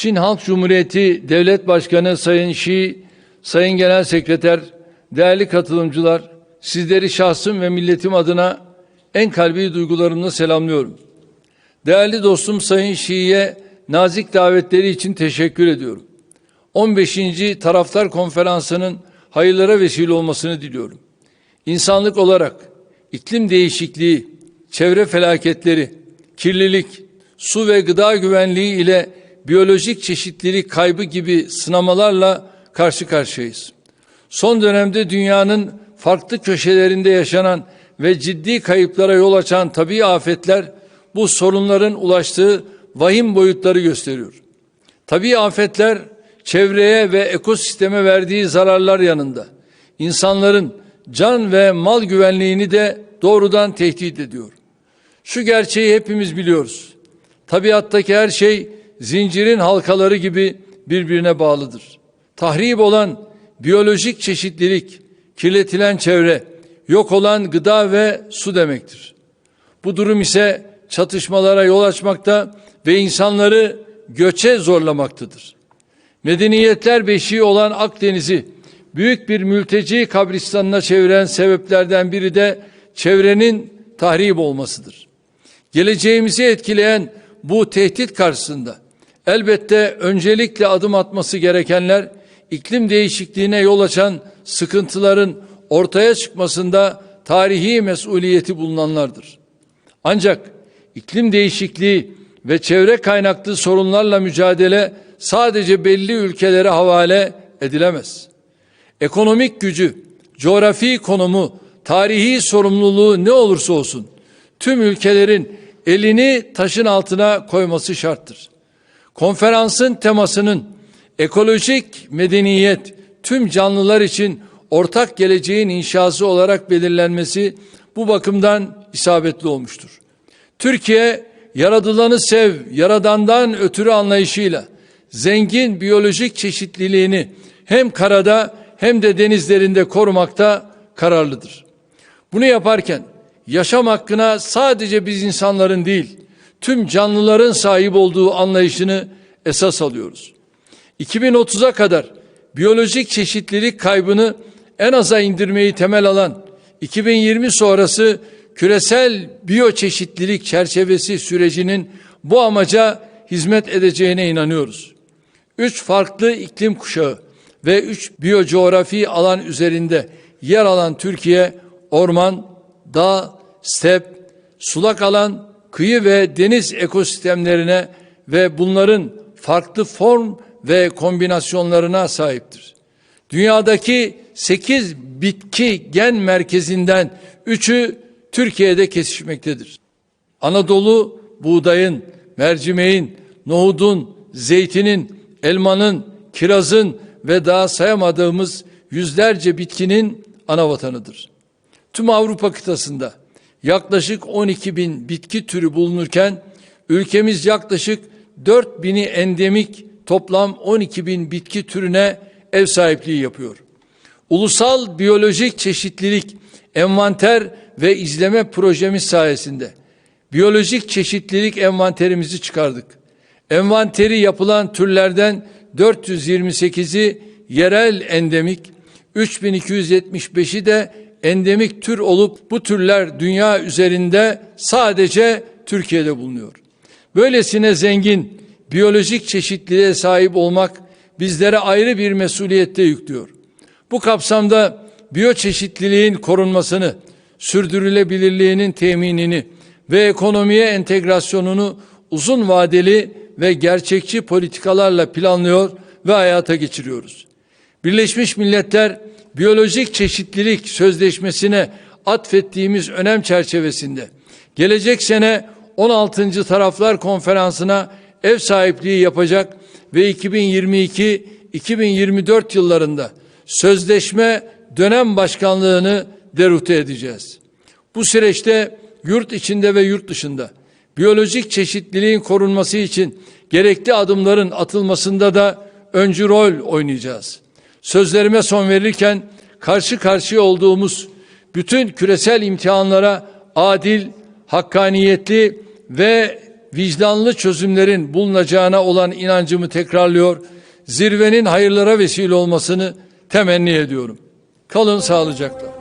Çin Halk Cumhuriyeti Devlet Başkanı Sayın Xi, Sayın Genel Sekreter, değerli katılımcılar, sizleri şahsım ve milletim adına en kalbi duygularımla selamlıyorum. Değerli dostum Sayın Şii'ye nazik davetleri için teşekkür ediyorum. 15. Taraftar Konferansı'nın hayırlara vesile olmasını diliyorum. İnsanlık olarak iklim değişikliği, çevre felaketleri, kirlilik, su ve gıda güvenliği ile biyolojik çeşitlilik kaybı gibi sınamalarla karşı karşıyayız. Son dönemde dünyanın farklı köşelerinde yaşanan ve ciddi kayıplara yol açan tabii afetler bu sorunların ulaştığı vahim boyutları gösteriyor. Tabii afetler çevreye ve ekosisteme verdiği zararlar yanında insanların can ve mal güvenliğini de doğrudan tehdit ediyor. Şu gerçeği hepimiz biliyoruz. Tabiattaki her şey zincirin halkaları gibi birbirine bağlıdır. Tahrip olan biyolojik çeşitlilik, kirletilen çevre, yok olan gıda ve su demektir. Bu durum ise çatışmalara yol açmakta ve insanları göçe zorlamaktadır. Medeniyetler beşiği olan Akdeniz'i büyük bir mülteci kabristanına çeviren sebeplerden biri de çevrenin tahrip olmasıdır. Geleceğimizi etkileyen bu tehdit karşısında elbette öncelikle adım atması gerekenler iklim değişikliğine yol açan sıkıntıların ortaya çıkmasında tarihi mesuliyeti bulunanlardır. Ancak iklim değişikliği ve çevre kaynaklı sorunlarla mücadele sadece belli ülkelere havale edilemez. Ekonomik gücü, coğrafi konumu, tarihi sorumluluğu ne olursa olsun tüm ülkelerin elini taşın altına koyması şarttır. Konferansın temasının ekolojik medeniyet tüm canlılar için ortak geleceğin inşası olarak belirlenmesi bu bakımdan isabetli olmuştur. Türkiye yaradılanı sev, yaradandan ötürü anlayışıyla zengin biyolojik çeşitliliğini hem karada hem de denizlerinde korumakta kararlıdır. Bunu yaparken yaşam hakkına sadece biz insanların değil, tüm canlıların sahip olduğu anlayışını esas alıyoruz. 2030'a kadar biyolojik çeşitlilik kaybını en aza indirmeyi temel alan 2020 sonrası küresel biyoçeşitlilik çerçevesi sürecinin bu amaca hizmet edeceğine inanıyoruz. Üç farklı iklim kuşağı ve üç biyocoğrafi alan üzerinde yer alan Türkiye, orman, dağ, step, sulak alan, kıyı ve deniz ekosistemlerine ve bunların farklı form ve kombinasyonlarına sahiptir. Dünyadaki 8 bitki gen merkezinden 3'ü Türkiye'de kesişmektedir. Anadolu buğdayın, mercimeğin, nohudun, zeytinin, elmanın, kirazın ve daha sayamadığımız yüzlerce bitkinin ana vatanıdır. Tüm Avrupa kıtasında yaklaşık 12 bin bitki türü bulunurken ülkemiz yaklaşık 4 bini endemik toplam 12 bin bitki türüne ev sahipliği yapıyor. Ulusal biyolojik çeşitlilik envanter ve izleme projemiz sayesinde biyolojik çeşitlilik envanterimizi çıkardık. Envanteri yapılan türlerden 428'i yerel endemik, 3275'i de endemik tür olup bu türler dünya üzerinde sadece Türkiye'de bulunuyor. Böylesine zengin biyolojik çeşitliliğe sahip olmak bizlere ayrı bir mesuliyette yüklüyor. Bu kapsamda biyoçeşitliliğin korunmasını, sürdürülebilirliğinin teminini ve ekonomiye entegrasyonunu uzun vadeli ve gerçekçi politikalarla planlıyor ve hayata geçiriyoruz. Birleşmiş Milletler Biyolojik Çeşitlilik Sözleşmesi'ne atfettiğimiz önem çerçevesinde gelecek sene 16. Taraflar Konferansı'na ev sahipliği yapacak ve 2022-2024 yıllarında sözleşme dönem başkanlığını derute edeceğiz. Bu süreçte yurt içinde ve yurt dışında biyolojik çeşitliliğin korunması için gerekli adımların atılmasında da öncü rol oynayacağız. Sözlerime son verirken karşı karşıya olduğumuz bütün küresel imtihanlara adil, hakkaniyetli ve vicdanlı çözümlerin bulunacağına olan inancımı tekrarlıyor. Zirvenin hayırlara vesile olmasını temenni ediyorum. Kalın sağlıcakla.